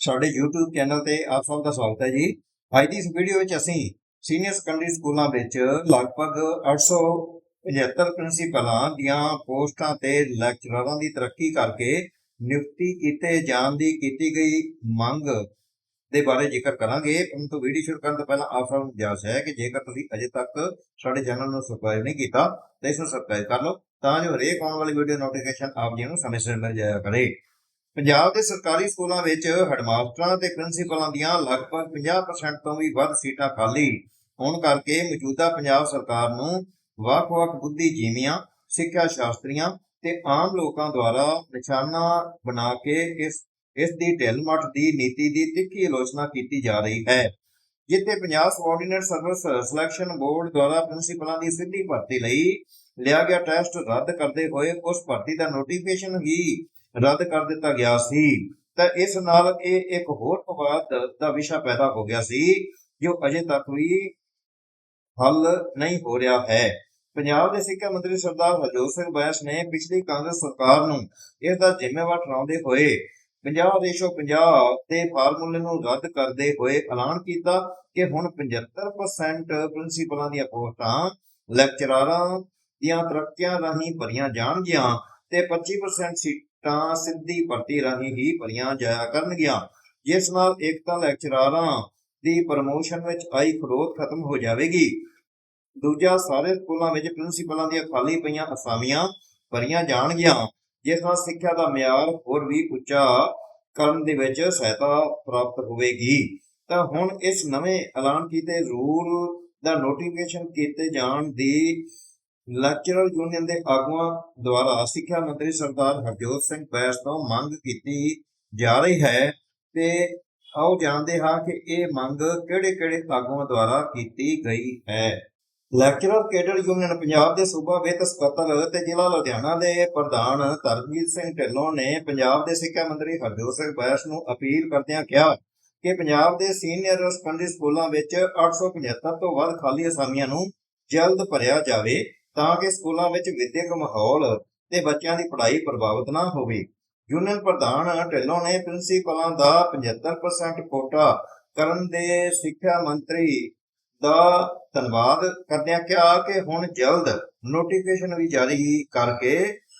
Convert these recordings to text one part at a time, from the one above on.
ਸਾਡੇ YouTube channel ਤੇ ਆਪ ਸਭ ਦਾ ਸਵਾਗਤ ਹੈ ਜੀ। ਅੱਜ ਦੀ ਇਸ ਵੀਡੀਓ ਵਿੱਚ ਅਸੀਂ ਸੀਨੀਅਰ ਸੈਕੰਡਰੀ ਸਕੂਲਾਂ ਵਿੱਚ ਲਗਭਗ 875 ਪ੍ਰਿੰਸੀਪਲਾਂ ਦੀਆਂ ਪੋਸਟਾਂ ਤੇ ਲੈਕਚਰਰਾਂ ਦੀ ਤਰੱਕੀ ਕਰਕੇ ਨਿਯੁਕਤੀ ਕੀਤੇ ਜਾਣ ਦੀ ਕੀਤੀ ਗਈ ਮੰਗ ਦੇ ਬਾਰੇ ਜ਼ਿਕਰ ਕਰਾਂਗੇ। ਪਰੰਤੂ ਵੀਡੀਓ ਸ਼ੁਰੂ ਕਰਨ ਤੋਂ ਪਹਿਲਾਂ ਆਪ ਸਭ ਨੂੰ ਗੁਜ਼ਾਰਿਸ਼ ਹੈ ਕਿ ਜੇਕਰ ਤੁਸੀਂ ਅਜੇ ਤੱਕ ਸਾਡੇ ਚੈਨਲ ਨੂੰ ਸਬਸਕ੍ਰਾਈਬ ਨਹੀਂ ਕੀਤਾ ਤਾਂ ਇਸ ਨੂੰ ਸਬਸਕ੍ਰਾਈਬ ਕਰ ਲਓ ਤਾਂ ਜੋ ਹਰੇਕ ਆਉਣ ਵਾਲੀ ਵੀਡੀਓ ਨੋਟੀਫਿਕੇਸ਼ਨ ਆਪ ਜੀ ਨੂੰ ਸਮੇਂ ਸਿਰ ਮਿਲ ਜਾਇਆ ਕਰੇ। ਪੰਜਾਬ ਦੇ ਸਰਕਾਰੀ ਸਕੂਲਾਂ ਵਿੱਚ ਹੈਡਮਾਸਟਰਾਂ ਤੇ ਪ੍ਰਿੰਸੀਪਲਾਂ ਦੀਆਂ ਲਗਭਗ 50% ਤੋਂ ਵੀ ਵੱਧ ਸੀਟਾਂ ਖਾਲੀ। ਹੋਣ ਕਰਕੇ ਮੌਜੂਦਾ ਪੰਜਾਬ ਸਰਕਾਰ ਨੂੰ ਵੱਖ-ਵੱਖ ਬੁੱਧੀਜੀਵੀਆਂ, ਸਿੱਖਿਆ ਸ਼ਾਸਤਰੀਆਂ ਤੇ ਆਮ ਲੋਕਾਂ ਦੁਆਰਾ ਨਿਸ਼ਾਨਾ ਬਣਾ ਕੇ ਇਸ ਇਸ ਦੀ ਢਿੱਲ-ਮੱਠ ਦੀ ਨੀਤੀ ਦੀ ਤਿੱਖੀ ਆਲੋਚਨਾ ਕੀਤੀ ਜਾ ਰਹੀ ਹੈ, ਜਿੱਥੇ Punjab subordinate service selection board ਦੁਆਰਾ ਪ੍ਰਿੰਸੀਪਲਾਂ ਦੀ ਸਿੱਧੀ ਭਰਤੀ ਲਈ ਲਿਆ ਗਿਆ ਟੈਸਟ ਰੱਦ ਕਰਦੇ ਹੋਏ ਉਸ ਭਰਤੀ ਦਾ ਨੋਟੀਫਿਕੇਸ਼ਨ ਹੀ ਰੱਦ ਕਰ ਦਿੱਤਾ ਗਿਆ ਸੀ, ਤਾਂ ਇਸ ਨਾਲ ਇਹ ਇੱਕ ਹੋਰ ਵਿਵਾਦ ਦਾ ਵਿਸ਼ਾ ਪੈਦਾ ਹੋ ਗਿਆ ਸੀ, ਜੋ ਅਜੇ ਤੱਕ ਵੀ ਹੱਲ ਨਹੀਂ ਹੋ ਰਿਹਾ ਹੈ। ਪੰਜਾਬ ਦੇ ਸਿੱਖਿਆ ਮੰਤਰੀ ਸਰਦਾਰ ਹਰਜੋਤ ਸਿੰਘ ਬੈਂਸ ਨੇ ਪਿਛਲੀ ਕਾਂਗਰਸ ਸਰਕਾਰ ਨੂੰ ਇਸ ਦਾ ਜ਼ਿੰਮੇਵਾਰ ਠਹਿਰਾਉਂਦੇ ਹੋਏ 50 ਦੇਸ਼ੋ 50 ਦੇ ਫਾਰਮੂਲੇ ਨੂੰ ਰੱਦ ਕਰਦੇ ਹੋਏ ਐਲਾਨ ਕੀਤਾ ਕਿ ਹੁਣ 75% ਪ੍ਰਿੰਸੀਪਲਾਂ ਦੀਆਂ ਪੋਸਟਾਂ, ਲੈਕਚਰਾਰਾਂ ਦੀਆਂ ਤਰੱਕੀਆਂ ਰਾਹੀਂ ਭਰੀਆਂ ਜਾਣਗੀਆਂ ਤੇ 25% ਸੀਟਾਂ ਸਿੱਧੀ ਭਰਤੀ ਰਾਹੀਂ ਹੀ ਭਰੀਆਂ ਜਾਇਆ ਕਰਨਗੀਆਂ। ਜਿਸ ਨਾਲ ਇੱਕ ਲੈਕਚਰਾਰਾਂ ਦੀ ਪ੍ਰਮੋਸ਼ਨ ਵਿੱਚ ਆਈ ਖਰੋਤ ਖਤਮ ਹੋ ਜਾਵੇਗੀ। ਦੂਜਾ, ਸਾਰੇ ਸਕੂਲਾਂ ਵਿੱਚ ਪ੍ਰਿੰਸੀਪਲਾਂ ਦੀਆਂ ਖਾਲੀ ਪਈਆਂ ਅਸਾਮੀਆਂ ਭਰੀਆਂ ਜਾਣਗੀਆਂ, ਜਿਸ ਨਾਲ ਸਿੱਖਿਆ ਦਾ ਮਿਆਰ ਹੋਰ ਵੀ ਉੱਚਾ ਕਰਨ ਦੇ ਵਿੱਚ ਸਹਾਇਤਾ ਪ੍ਰਾਪਤ ਹੋਵੇਗੀ। ਤਾਂ ਹੁਣ ਇਸ ਨਵੇਂ ਐਲਾਨ ਕੀਤੇ ਰੂਲ ਦਾ ਨੋਟੀਫਿਕੇਸ਼ਨ ਕੀਤੇ ਜਾਣ ਦੀ ਲੈਕਚਰਰ ਯੂਨੀਅਨ ਦੇ ਆਗੂਆਂ ਦੁਆਰਾ ਸਿੱਖਿਆ ਮੰਤਰੀ ਸਰਦਾਰ ਹਰਜੋਤ ਸਿੰਘ ਬੈਸ ਤੋਂ ਮੰਗ ਕੀਤੀ ਜਾ ਰਹੀ ਹੈ ਤੇ ਆਓ ਜਾਣਦੇ ਹਾਂ ਕਿ ਇਹ ਮੰਗ ਕਿਹੜੇ-ਕਿਹੜੇ ਆਗੂਆਂ ਦੁਆਰਾ ਕੀਤੀ ਗਈ ਹੈ। ਲੈਕਚਰਰ ਕੇਡਰ ਯੂਨੀਅਨ ਪੰਜਾਬ ਦੇ ਸੂਬਾ ਵਿੱਤ ਸਕੱਤਰ ਤੇ ਜ਼ਿਲ੍ਹਾ ਲੁਧਿਆਣਾ ਦੇ ਪ੍ਰਧਾਨ ਤਰਨਜੀਤ ਸਿੰਘ ਢਿੱਲੋਂ ਨੇ ਪੰਜਾਬ ਦੇ ਸਿੱਖਿਆ ਮੰਤਰੀ ਹਰਜੋਤ ਸਿੰਘ ਬੈਸ ਨੂੰ ਅਪੀਲ ਕਰਦਿਆਂ ਕਿਹਾ ਕਿ ਪੰਜਾਬ ਦੇ ਸੀਨੀਅਰ ਸੈਕੰਡਰੀ ਸਕੂਲਾਂ ਵਿੱਚ 875 ਤੋਂ ਵੱਧ ਖਾਲੀ ਅਸਾਮੀਆਂ ਨੂੰ ਜਲਦ ਭਰਿਆ ਜਾਵੇ। ਤਾਂ ਕਿ ਸਕੂਲਾਂ ਵਿੱਚ ਵਿਦਿਅਕ ਮਾਹੌਲ ਤੇ ਬੱਚਿਆਂ ਦੀ ਪੜ੍ਹਾਈ ਪ੍ਰਭਾਵਿਤ ਨਾ ਹੋਵੇ। ਯੂਨੀਅਨ ਪ੍ਰਧਾਨ ਢਿੱਲੋਂ ਨੇ ਪ੍ਰਿੰਸੀਪਲਾਂ ਦਾ 75% ਕੋਟਾ ਕਰਨ ਦੇ ਸਿੱਖਿਆ ਮੰਤਰੀ ਦਾ ਧੰਨਵਾਦ ਕਰਦਿਆਂ ਕਿਹਾ ਕਿ ਹੁਣ ਜਲਦ ਨੋਟੀਫਿਕੇਸ਼ਨ ਵੀ ਜਾਰੀ ਕਰਕੇ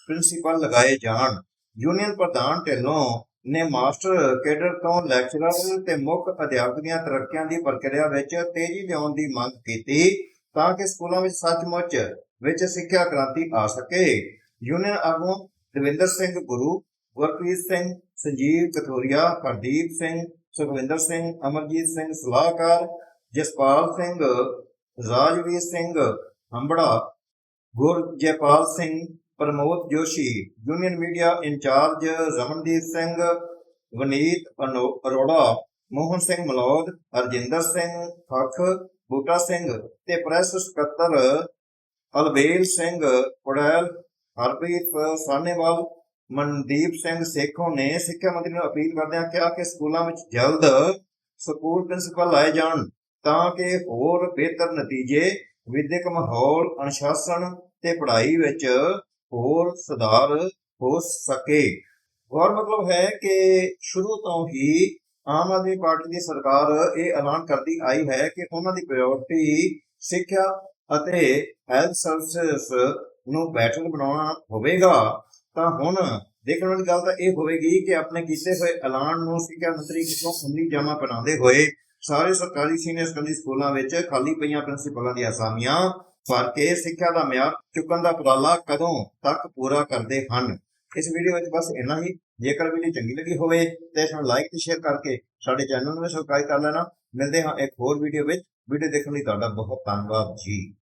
ਪ੍ਰਿੰਸੀਪਲ ਲਗਾਏ ਜਾਣ। ਯੂਨੀਅਨ ਪ੍ਰਧਾਨ ਢਿੱਲੋਂ ਨੇ ਮਾਸਟਰ, ਕੇਡਰ ਤੋਂ ਲੈਕਚਰਰ ਤੇ ਮੁੱਖ ਅਧਿਆਪਕ ਦੀਆਂ ਤਰੱਕੀਆਂ ਦੀ ਪ੍ਰਕਿਰਿਆ ਵਿੱਚ ਤੇਜ਼ੀ ਲਿਆਉਣ ਦੀ ਮੰਗ ਕੀਤੀ ਤਾਂ ਕਿ ਸਕੂਲਾਂ ਵਿੱਚ ਸੱਚਮੁੱਚ ਵਿੱਚ ਸਿੱਖਿਆ ਕ੍ਰਾਂਤੀ ਆ ਸਕੇ। ਯੂਨੀਅਨ ਆਗੂ ਦਵਿੰਦਰ ਸਿੰਘ ਗੁਰੂ, ਗੁਰਪ੍ਰੀਤ ਸਿੰਘ, ਸੰਜੀਵ ਕਥੋਰੀਆ, ਹਰਦੀਪ ਸਿੰਘ, ਸੁਖਵਿੰਦਰ ਸਿੰਘ, ਅਮਰਜੀਤ ਸਿੰਘ ਸਲਾਹਕਾਰ, Jaspal Singh, Rajveer Singh Hambra, Gurjaipal Singh, Pramod Joshi, union media incharge Ramandeep Singh, Vineet ਅਨੋ- Arora, Mohan Singh Malaud, Harjinder Singh Fakh, Buta Singh ਤੇ ਪ੍ਰੈਸ ਸਕੱਤਰ ਅਲਬੇਲ ਸਿੰਘ, ਪੜੈਲ, ਹਰਪ੍ਰੀਤ ਸਾਨੇਵਾਲ ਮਨਦੀਪ ਸਿੰਘ ਸੇਖੋਂ ਨੇ ਸਿੱਖਿਆ ਮੰਤਰੀ ਨੂੰ ਅਪੀਲ ਕਰਦਿਆਂ ਕਿਹਾ ਕਿ ਸਕੂਲਾਂ ਵਿੱਚ ਜਲਦ ਸਕੂਲ ਪ੍ਰਿੰਸੀਪਲ ਲਾਏ ਜਾਣ ਤਾਂ ਕਿ ਹੋਰ ਬਿਹਤਰ ਨਤੀਜੇ, ਵਿਦਿਅਕ ਮਾਹੌਲ, ਅਨੁਸ਼ਾਸਨ ਤੇ ਪੜ੍ਹਾਈ ਵਿੱਚ ਹੋਰ ਸੁਧਾਰ ਹੋ ਸਕੇ। ਗੌਰ ਮਤਲਬ ਹੈ ਕਿ ਸ਼ੁਰੂ ਤੋਂ ਹੀ ਆਮ ਆਦਮੀ ਪਾਰਟੀ ਦੀ ਸਰਕਾਰ ਇਹ ਐਲਾਨ ਕਰਦੀ ਆਈ ਹੈ ਕਿ ਉਹਨਾਂ ਦੀ ਪ੍ਰਾਇੋਰਟੀ ਸਿੱਖਿਆ ਅਤੇ ਹੈਲਥ ਸਰਵਿਸ ਨੂੰ ਬੈਟਰ ਬਣਾਉਣਾ ਹੋਵੇਗਾ, ਤਾਂ ਹੁਣ ਦੇਖਣ ਵਾਲੀ ਗੱਲ ਤਾਂ ਇਹ ਹੋਵੇਗੀ ਕਿ ਆਪਣੇ ਕੀਤੇ ਹੋਏ ਐਲਾਨ ਨੂੰ ਸਿੱਖਿਆ ਮੰਤਰੀ ਕਿਸੋਂ ਅਮਲੀ ਜਾਮਾ ਪਹਿਨਾਉਂਦੇ ਹੋਏ ਸਾਰੇ ਸਰਕਾਰੀ ਸੀਨੀਅਰ ਸੈਕੰਡਰੀ ਸਕੂਲਾਂ ਵਿੱਚ ਖਾਲੀ ਪਈਆਂ ਪ੍ਰਿੰਸੀਪਲਾਂ ਦੀਆਂ ਅਸਾਮੀਆਂ ਭਰ ਕੇ ਸਿੱਖਿਆ ਦਾ ਮਿਆਰ ਚੁੱਕਣ ਦਾ ਉਪਰਾਲਾ ਕਦੋਂ ਤੱਕ ਪੂਰਾ ਕਰਦੇ ਹਨ। ਇਸ ਵੀਡੀਓ ਵਿੱਚ ਬਸ ਇੰਨਾ ਹੀ। ਜੇਕਰ ਵੀਡੀਓ ਚੰਗੀ ਲੱਗੀ ਹੋਵੇ ਤਾਂ ਇਸ ਨੂੰ ਲਾਈਕ ਤੇ ਸ਼ੇਅਰ ਕਰਕੇ ਸਾਡੇ ਚੈਨਲ ਨੂੰ ਸਬਸਕ੍ਰਾਈਬ ਕਰ ਲੈਣਾ। ਮਿਲਦੇ ਹਾਂ ਇੱਕ ਹੋਰ ਵੀਡੀਓ ਵਿੱਚ। ਵੀਡੀਓ ਦੇਖਣ ਲਈ ਤੁਹਾਡਾ ਬਹੁਤ ਧੰਨਵਾਦ ਜੀ।